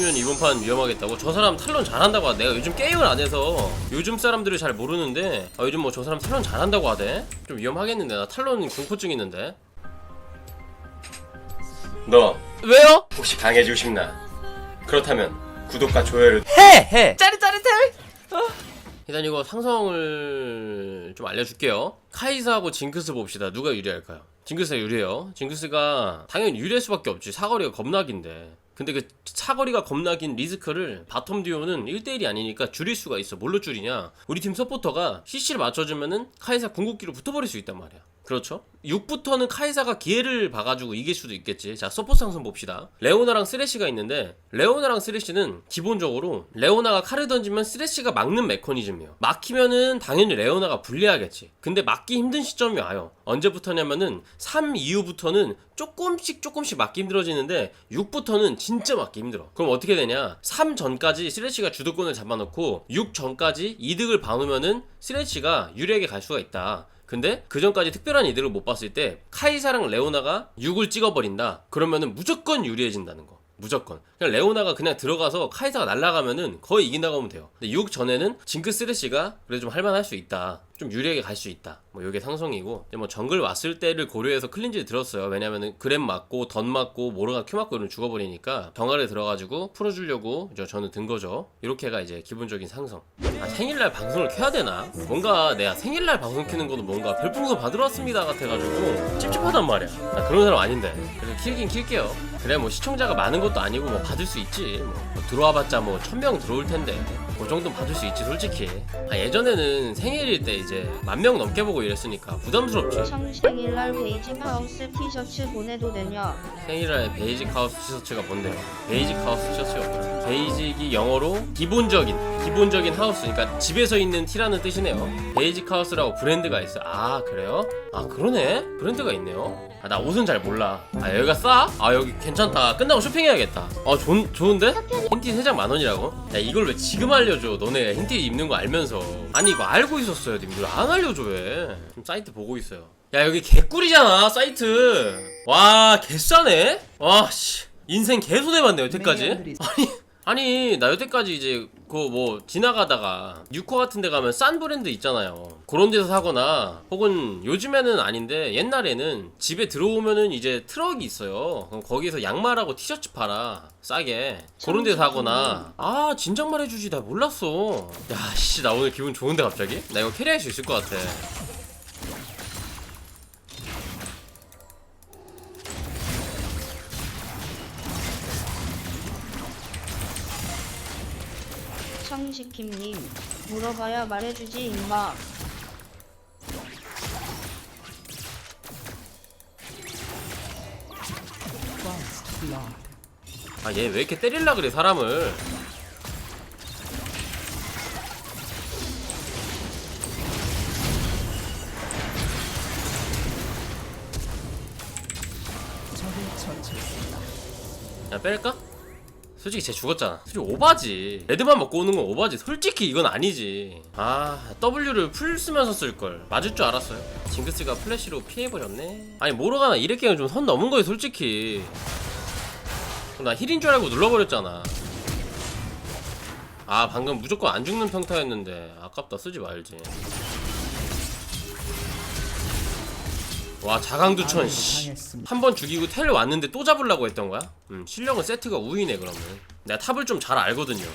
면 이번 판 위험하겠다고? 저 사람 탈론 잘한다고 하대. 내가 요즘 게임을 안 해서. 요즘 사람들을 잘 모르는데. 아, 요즘 뭐 저 사람 탈론 잘한다고 하대? 좀 위험하겠는데. 나 탈론 공포증 있는데. 너. 왜요? 혹시 강해지고 싶나? 그렇다면 구독과 좋아요를 해! 해! 짜릿짜릿해! 일단 이거 상성을 좀 알려줄게요. 카이사하고 징크스 봅시다. 누가 유리할까요? 징크스가 유리해요. 징크스가 당연히 유리할 수밖에 없지. 사거리가 겁나긴데 근데 그 사거리가 겁나 긴 리스크를 바텀 듀오는 1대1이 아니니까 줄일 수가 있어. 뭘로 줄이냐? 우리 팀 서포터가 CC를 맞춰주면은 카이사 궁극기로 붙어버릴 수 있단 말이야 그렇죠. 6부터는 카이사가 기회를 봐가지고 이길 수도 있겠지. 자 서포트 상승 봅시다. 레오나랑 쓰레쉬가 있는데 레오나랑 쓰레쉬는 기본적으로 레오나가 칼을 던지면 쓰레쉬가 막는 메커니즘이에요. 막히면은 당연히 레오나가 불리하겠지. 근데 막기 힘든 시점이 와요. 언제부터냐면은 3 이후부터는 조금씩 조금씩 막기 힘들어지는데 6부터는 진짜 막기 힘들어. 그럼 어떻게 되냐? 3 전까지 쓰레쉬가 주도권을 잡아놓고 6 전까지 이득을 봐놓으면은 쓰레쉬가 유리하게 갈 수가 있다 근데 그 전까지 특별한 이득을 못 봤을 때 카이사랑 레오나가 6을 찍어버린다. 그러면은 무조건 유리해진다는 거. 무조건. 그냥 레오나가 그냥 들어가서 카이사가 날아가면은 거의 이긴다고 하면 돼요. 근데 6 전에는 징크 스레시가 그래도 좀 할만할 수 있다. 좀 유리하게 갈 수 있다. 뭐 이게 상성이고. 이제 뭐 정글 왔을 때를 고려해서 클린지 들었어요. 왜냐면은 그램 맞고 던 맞고 모르가 큐 맞고 이러면 죽어버리니까 병아리 들어가지고 풀어주려고 저 저는 든 거죠. 이렇게가 이제 기본적인 상성. 아 생일날 방송을 켜야 되나? 뭔가 내가 생일날 방송 켜는 거는 뭔가 별풍선 받으러 왔습니다 같아가지고 찝찝하단 말이야. 나 그런 사람 아닌데. 그래서 킬긴 킬게요. 그래 뭐 시청자가 많은 것도 아니고 뭐 받을 수 있지. 뭐, 뭐 들어와봤자 뭐 천 명 들어올 텐데. 그 정도는 받을 수 있지 솔직히. 아 예전에는 생일일 때 이제 만 명 넘게 보고 이랬으니까 부담스럽지. 청 생일날 베이지 하우스 티셔츠 보내도 되냐? 생일날 베이직 하우스 티셔츠가 뭔데요? 베이직 하우스 티셔츠가 뭐야? 베이직이 영어로 기본적인 기본적인 하우스 그러니까 집에서 있는 티라는 뜻이네요. 베이직 하우스라고 브랜드가 있어 아 그래요? 아 그러네. 브랜드가 있네요. 아 나 옷은 잘 몰라. 아 여기가 싸? 아 여기 괜찮다. 끝나고 쇼핑해야겠다. 어 좋, 좋은데? 흰티 3장 만원이라고? 야 이걸 왜 지금 알려줘? 너네 흰티 입는 거 알면서. 아니 이거 알고 있었어요 님들. 안 알려줘 왜? 지금 사이트 보고 있어요. 야 여기 개꿀이잖아 사이트. 와 개싸네? 와씨. 인생 개손해봤네 여태까지. 아니 아니 나 여태까지 이제 그 뭐 지나가다가 뉴코 같은 데 가면 싼 브랜드 있잖아요. 그런 데서 사거나 혹은 요즘에는 아닌데 옛날에는 집에 들어오면은 이제 트럭이 있어요. 그럼 거기서 양말하고 티셔츠 팔아 싸게. 그런 데서 사거나. 아 진작 말 해주지. 나 몰랐어. 야씨 나 오늘 기분 좋은데 갑자기? 나 이거 캐리할 수 있을 것 같아 청시킴님 물어봐야 말해주지 임마. 아 얘 왜 이렇게 때릴라 그래 사람을 야 뺄까? 솔직히 쟤 죽었잖아. 솔직히 오바지. 레드만 먹고 오는 건 오바지. 솔직히 이건 아니지. 아 W를 풀 쓰면서 쓸걸. 맞을 줄 알았어요. 징크스가 플래시로 피해버렸네. 아니 모르가나 이렇게 좀선 넘은 거예요 솔직히. 나 힐인 줄 알고 눌러버렸잖아. 아 방금 무조건 안 죽는 평타였는데 아깝다. 쓰지 말지 와 자강두천 한번 죽이고 텔 왔는데 또 잡으려고 했던 거야? 음 실력은 세트가 우위네 그러면. 내가 탑을 좀 잘 알거든요.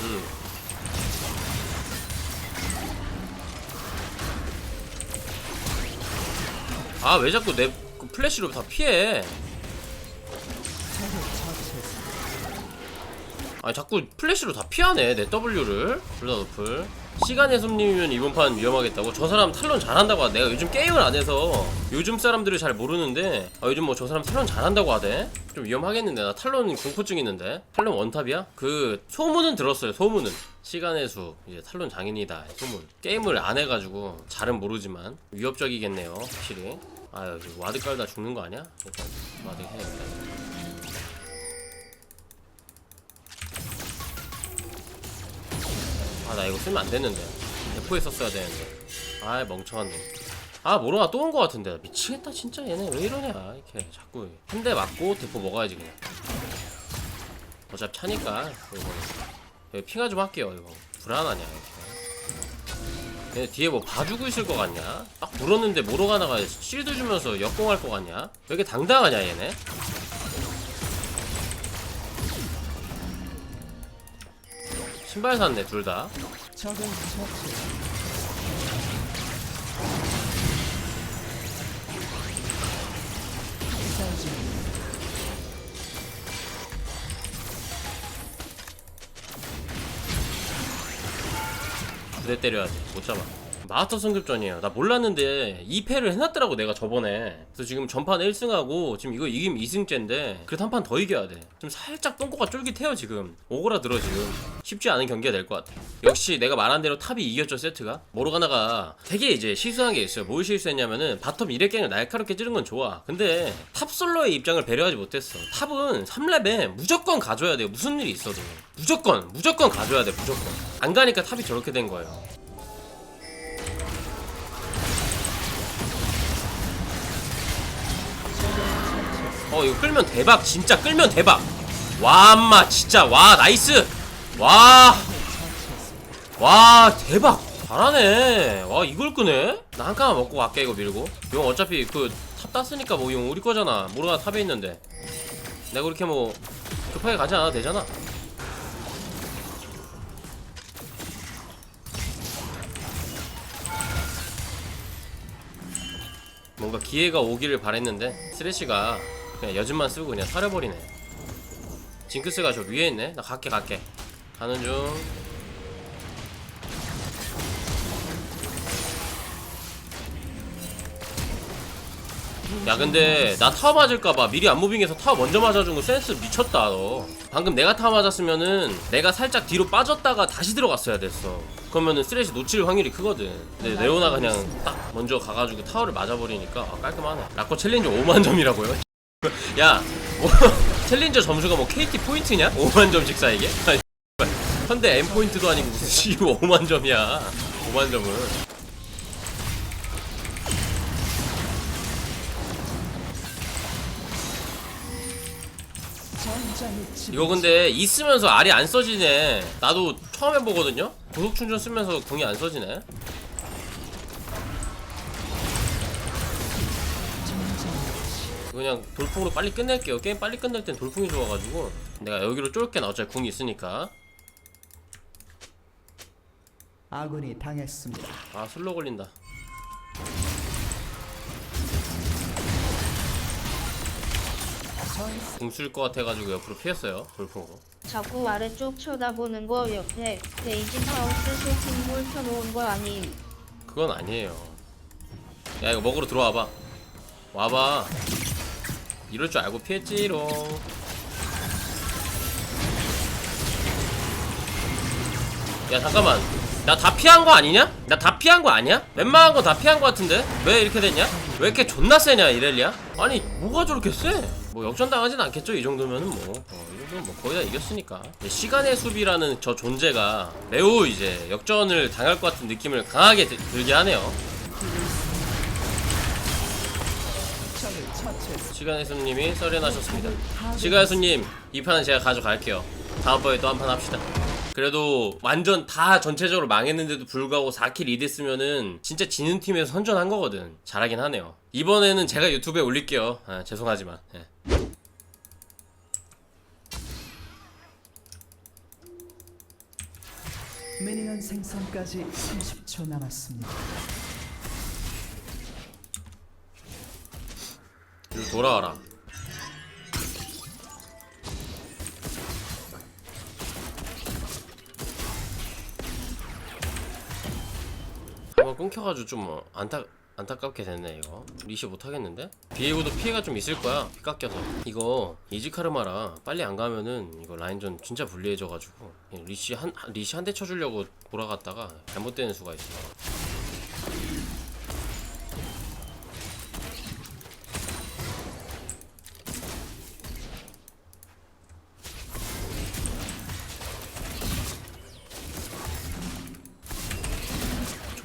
음. 아 왜 자꾸 내그 플래시로 다 피해? 아 자꾸 플래시로 다 피하네 내 W를. 둘다 노플 시간의 손님이면 이번 판 위험하겠다고? 저 사람 탈론 잘한다고 하대. 내가 요즘 게임을 안 해서. 요즘 사람들을 잘 모르는데. 아, 요즘 뭐 저 사람 탈론 잘한다고 하대? 좀 위험하겠는데. 나 탈론 공포증 있는데. 탈론 원탑이야? 그 소문은 들었어요 소문은. 시간의 수. 이제 탈론 장인이다 소문. 게임을 안 해가지고 잘은 모르지만 위협적이겠네요 확실히. 아 여기 와드 깔다 죽는 거 아니야? 일단 와드 해야겠다 아 나 이거 쓰면 안 되는데. 대포에 썼어야 되는데. 아이 멍청한 놈 아 모로나 또 온 거 같은데. 미치겠다 진짜 얘네. 왜 이러냐 이렇게 자꾸. 한 대 맞고 대포 먹어야지 그냥. 어차피 차니까 이거 여기 핑하 좀 할게요 이거. 불안하냐 이렇게. 얘 뒤에 뭐 봐주고 있을 것 같냐? 딱 물었는데 모로 가다가 실드 주면서 역공할 것 같냐? 왜 이렇게 당당하냐 얘네? 신발 샀네 둘 다. 두대 때려야지 못 잡아 마스터 승급전이에요. 나 몰랐는데 2패를 해놨더라고 내가 저번에. 그래서 지금 전판 1승하고 지금 이거 이기면 2승째인데 그래도 한 판 더 이겨야 돼좀 살짝 똥꼬가 쫄깃해요 지금. 오그라들어 지금. 쉽지 않은 경기가 될 것 같아. 역시 내가 말한 대로 탑이 이겼죠 세트가. 모로가나가 되게 이제 실수한 게 있어요. 뭘 실수했냐면은 바텀 2렙갱을 날카롭게 찌른 건 좋아. 근데 탑 솔로의 입장을 배려하지 못했어. 탑은 3렙에 무조건 가줘야 돼요. 무슨 일이 있어도. 무조건 무조건 가줘야 돼 무조건. 안 가니까 탑이 저렇게 된 거예요 어 이거 끌면 대박. 진짜 끌면 대박. 와 엄마. 진짜. 와 나이스. 와. 와 대박. 잘하네. 와 이걸 끄네? 나 한 칸만 먹고 갈게 이거 밀고. 용 어차피 그 탑 땄으니까 뭐 용 우리 거잖아. 모르가 탑에 있는데. 내가 그렇게 뭐 급하게 가지 않아도 되잖아. 뭔가 기회가 오기를 바랬는데 쓰레쉬가 그냥 여진만 쓰고 그냥 사려버리네. 징크스가 저 위에 있네. 나 갈게 갈게. 가는 중. 야 근데 나 타워 맞을까봐 미리 안 무빙해서 타워 먼저 맞아준 거 센스 미쳤다 너. 방금 내가 타워 맞았으면은 내가 살짝 뒤로 빠졌다가 다시 들어갔어야 됐어. 그러면은 쓰레쉬 놓칠 확률이 크거든. 근데 레오나가 그냥 딱 먼저 가가지고 타워를 맞아버리니까 아, 깔끔하네. 라코 챌린저 5만 점이라고요? 야 뭐, 챌린저 점수가 뭐 KT 포인트냐? 5만 점씩 쌓 이게? 아니, 현대 M 포인트도 아니고 무슨 씨 5만 점이야 5만 점은. 이거 근데 있으면서 알이 안 써지네 나도 처음 해보거든요 고속 충전 쓰면서 궁이 안 써지네 그냥 돌풍으로 빨리 끝낼게요. 게임 빨리 끝낼 땐 돌풍이 좋아가지고. 내가 여기로 쫄게 나 어차피 궁이 있으니까. 아군이 당했습니다. 아 슬로 걸린다. 전궁쓸 것 같아가지고 옆으로 피했어요 돌풍으로. 자꾸 아래쪽 쳐다보는 거 옆에 베이징 하우스 쇼핑몰 켜놓은 거 아님. 그건 아니에요. 야 이거 먹으러 들어와봐. 와봐 이럴 줄 알고 피했지롱 야 잠깐만 나 다 피한 거 아니냐? 나 다 피한 거 아니야? 웬만한 거 다 피한 거 같은데? 왜 이렇게 됐냐? 왜 이렇게 존나 세냐 이렐리야? 아니 뭐가 저렇게 세? 뭐 역전당하진 않겠죠 이 정도면은 뭐 어, 이 정도면 뭐 거의 다 이겼으니까 근데 시간의 수비라는 저 존재가 매우 이제 역전을 당할 것 같은 느낌을 강하게 들- 들게 하네요 시간의 수님이 썰어나셨습니다. 시간의 수님 이 판은 제가 가져갈게요. 다음번에 또 한 판 합시다. 그래도 완전 다 전체적으로 망했는데도 불구하고 4킬 2 됐으면은 진짜 지는 팀에서 선전한 거거든. 잘하긴 하네요. 이번에는 제가 유튜브에 올릴게요. 아, 죄송하지만 예. 미니언 생성까지 30초 남았습니다. 이리 돌아와라. 한번 끊겨가지고 좀뭐 안타 안타깝게 됐네 이거. 리시 못하겠는데? 비에고도 피해가 좀 있을 거야 피 깎여서. 이거 이지카르마라 빨리 안 가면은 이거 라인전 진짜 불리해져가지고 리시 한 리시 한 대 쳐주려고 돌아갔다가 잘못되는 수가 있어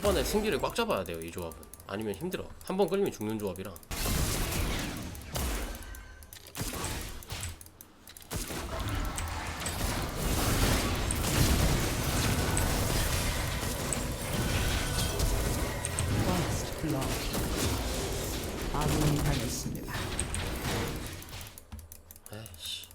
초반에 승기를 꽉 잡아야 돼요 이 조합은. 아니면 힘들어. 한 번 끌리면 죽는 조합이라 씨.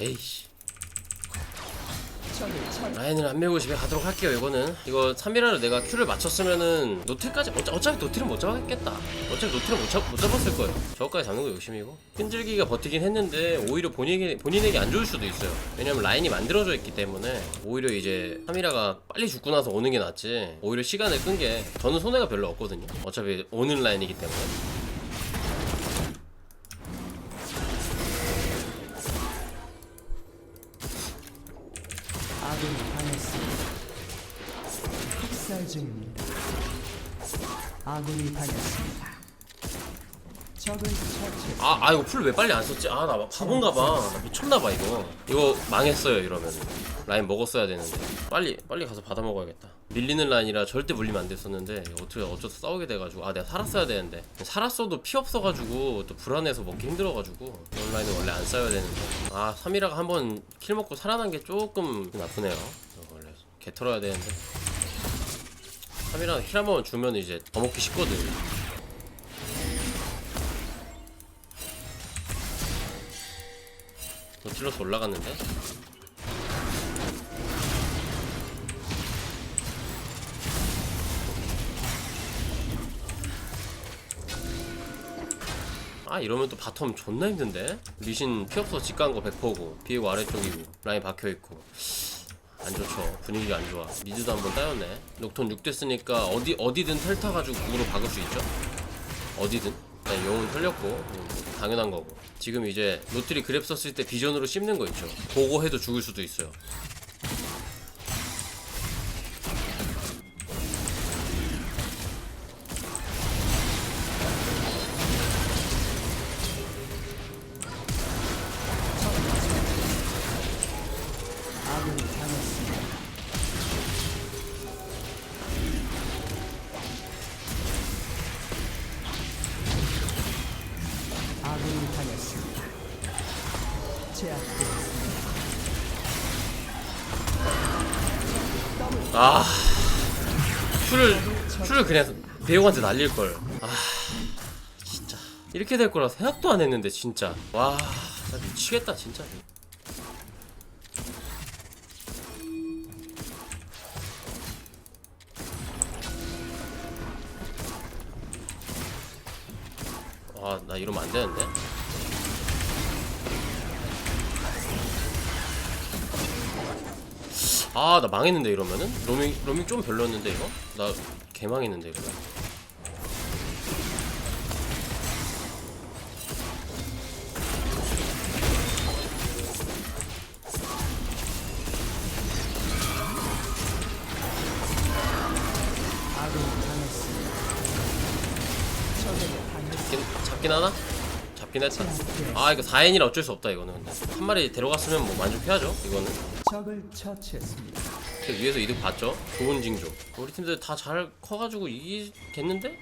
에이씨. 라인을 안 메고 집에 가도록 할게요 이거는. 이거 3이라를 내가 큐를 맞췄으면은 노틸까지 어차, 어차피 노틸은 못 잡았겠다. 어차피 노틸은 못, 잡, 못 잡았을 거예요. 저거까지 잡는 거 욕심이고. 끈질기가 버티긴 했는데 오히려 본인에게, 본인에게 안 좋을 수도 있어요. 왜냐면 라인이 만들어져 있기 때문에 오히려 이제 3이라가 빨리 죽고 나서 오는 게 낫지 오히려 시간을 끈 게 저는 손해가 별로 없거든요. 어차피 오는 라인이기 때문에 아군이 당했습니다. 학살 중입니다. 아군이 당했습니다. 적을 처치. 아, 아 이거 풀 왜 빨리 안 썼지? 아, 나 바본가 봐. 나 미쳤나 봐, 이거. 이거 망했어요, 이러면. 라인 먹었어야 되는데. 빨리, 빨리 가서 받아 먹어야겠다. 밀리는 라인이라 절대 물리면 안 됐었는데, 어떻게 어쩌다 싸우게 돼가지고. 아, 내가 살았어야 되는데. 살았어도 피 없어가지고, 또 불안해서 먹기 힘들어가지고. 이런 라인은 원래 안 싸워야 되는데. 아, 3이라가 한번 킬 먹고 살아난 게 조금 나쁘네요. 이거 원래 개 털어야 되는데. 3이랑 킬한번 주면 이제 더 먹기 쉽거든. 노틸러스 올라갔는데? 아 이러면 또 바텀 존나 힘든데? 리신 피업서 직간 거 100%고 비에고 아래쪽이고 라인 박혀있고. 안 좋죠. 분위기가 안 좋아. 미드도 한번 따였네. 녹톤 6 됐으니까 어디, 어디든 텔 타가지고 국으로 박을 수 있죠? 어디든? 일단 영웅 털렸고 음, 당연한 거고. 지금 이제 노트리 그랩 썼을 때 비전으로 씹는 거 있죠. 보고 해도 죽을 수도 있어요 아. 큐를 큐를 그냥 배우한테 날릴걸. 아 진짜. 이렇게 될 거라 생각도 안 했는데 진짜. 와나 미치겠다 진짜. 아나 이러면 안 되는데 아 나 망했는데 이러면은? 로밍 로밍 좀 별로였는데 이거? 나 개망했는데 당했습니다. 잡긴, 잡긴 하나? 잡긴 했다 아. 이거 4인이라 어쩔 수 없다 이거는. 한 마리 데려갔으면 뭐 만족해야죠 이거는 적을 처치했습니다. 그 위에서 이득 봤죠 좋은 징조 우리 팀들 다 잘 커가지고 이기겠는데?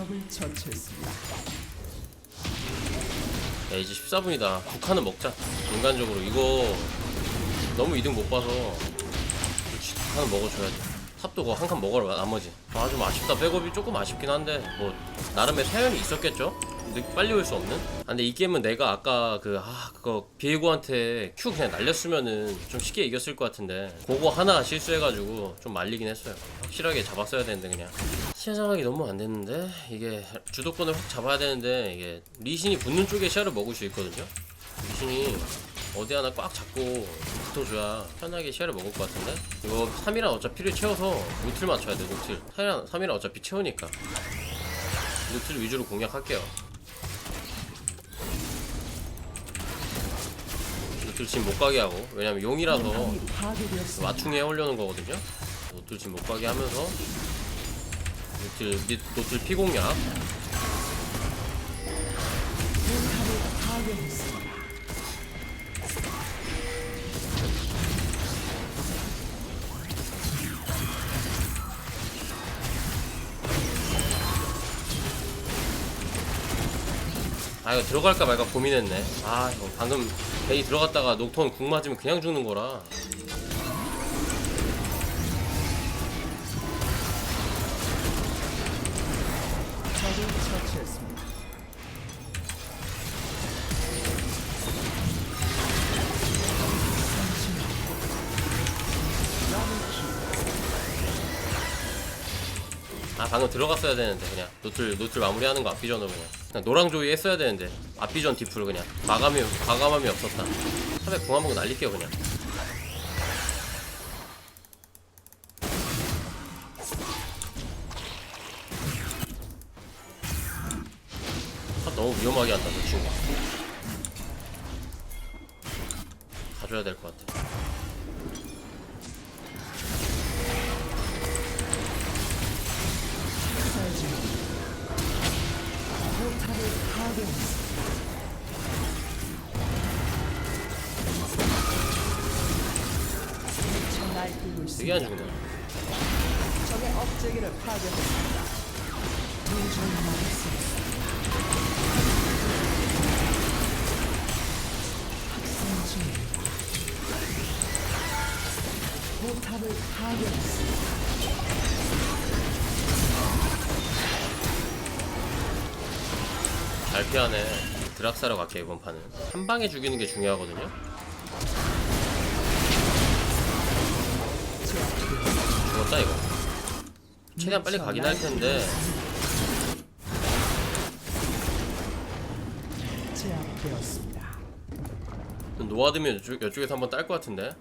적을 처치했습니다. 야 이제 14분이다. 국화는 먹자. 인간적으로. 이거 너무 이득 못 봐서 그렇지. 국화는 먹어줘야지. 탑도 그거 한 칸 먹어라 나머지. 아 좀 아쉽다. 백업이 조금 아쉽긴 한데 뭐 나름의 사연이 있었겠죠 늦 빨리 올 수 없는? 아, 근데 이 게임은 내가 아까 그 아 그거 비에고한테 큐 그냥 날렸으면은 좀 쉽게 이겼을 것 같은데 그거 하나 실수해가지고 좀 말리긴 했어요. 확실하게 잡았어야 되는데 그냥. 시야 장악이 너무 안 됐는데? 이게 주도권을 확 잡아야 되는데 이게 리신이 붙는 쪽에 시야를 먹을 수 있거든요? 리신이 어디 하나 꽉 잡고 붙어줘야 편하게 시야를 먹을 것 같은데? 이거 3이랑 어차피 피를 채워서 노틀 맞춰야 돼 노틀 3이랑, 3이랑 어차피 채우니까. 노틀 위주로 공략할게요 노틀 지금 못 가게 하고 왜냐면 용이라서. 와충에 해오려는 거거든요 노틀 지금 못 가게 하면서 노틀, 미- 노틀 피공략 아 이거 들어갈까 말까 고민했네. 아 방금 베이 들어갔다가 녹턴 궁 맞으면 그냥 죽는 거라 아 방금 들어갔어야 되는데 그냥 노틀 노틀 마무리하는 거 앞비전으로 그냥. 그냥 노랑조이 했어야 되는데 앞비전 디프를 그냥. 마감이 과감함이 없었다. 탑에 궁 한번 날릴게요 그냥. 탑 너무 위험하게 한다 저 친구 가져야 될 것 같아 되게 안. 죽네 적의 업체계를 파괴했습니다. 도저히 막을 수 없습니다. 학생 중입니다. 포탑을 파괴했습니다. 잘 피하네. 드락사로 갈게 이번 판은. 한 방에 죽이는 게 중요하거든요. 죽었다 이거. 최대한 빨리 가긴 할 텐데 제압되었습니다. 노아드면 이쪽, 이쪽에서 한번 딸 것 같은데.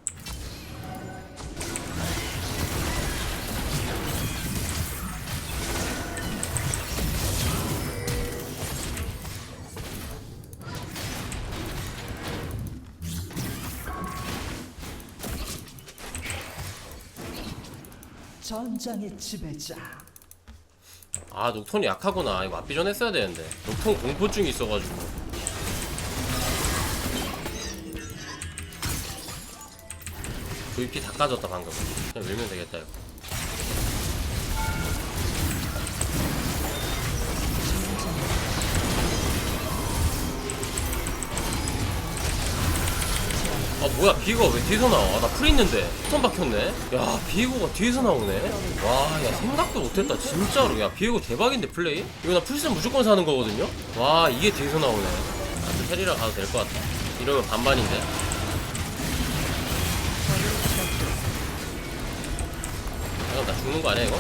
전장의 지배자. 아 녹턴이 약하구나. 이거 앞비전 했어야 되는데. 녹턴 공포증이 있어가지고. VP 다 까졌다 방금. 그냥 밀면 되겠다 이거. 아 뭐야 비거가 왜 뒤에서 나와? 나풀 있는데. 스톤 박혔네. 야 비거가 뒤에서 나오네. 와 야 생각도 못했다 진짜로. 야 비거 대박인데 플레이? 이거 나 풀셋 무조건 사는 거거든요? 와 이게 뒤에서 나오네. 나도 테리라 가도 될 것 같다 이러면 반반인데? 잠깐 나 죽는 거 아니야 이거?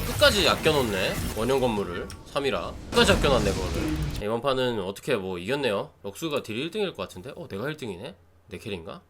그걸 끝까지 아껴놓네. 원형 건물을. 3이라. 끝까지 아껴놨네 그거를. 이번 판은 어떻게 뭐 이겼네요. 럭수가 딜 1등일 것 같은데? 어 내가 1등이네? 내 캐리인가?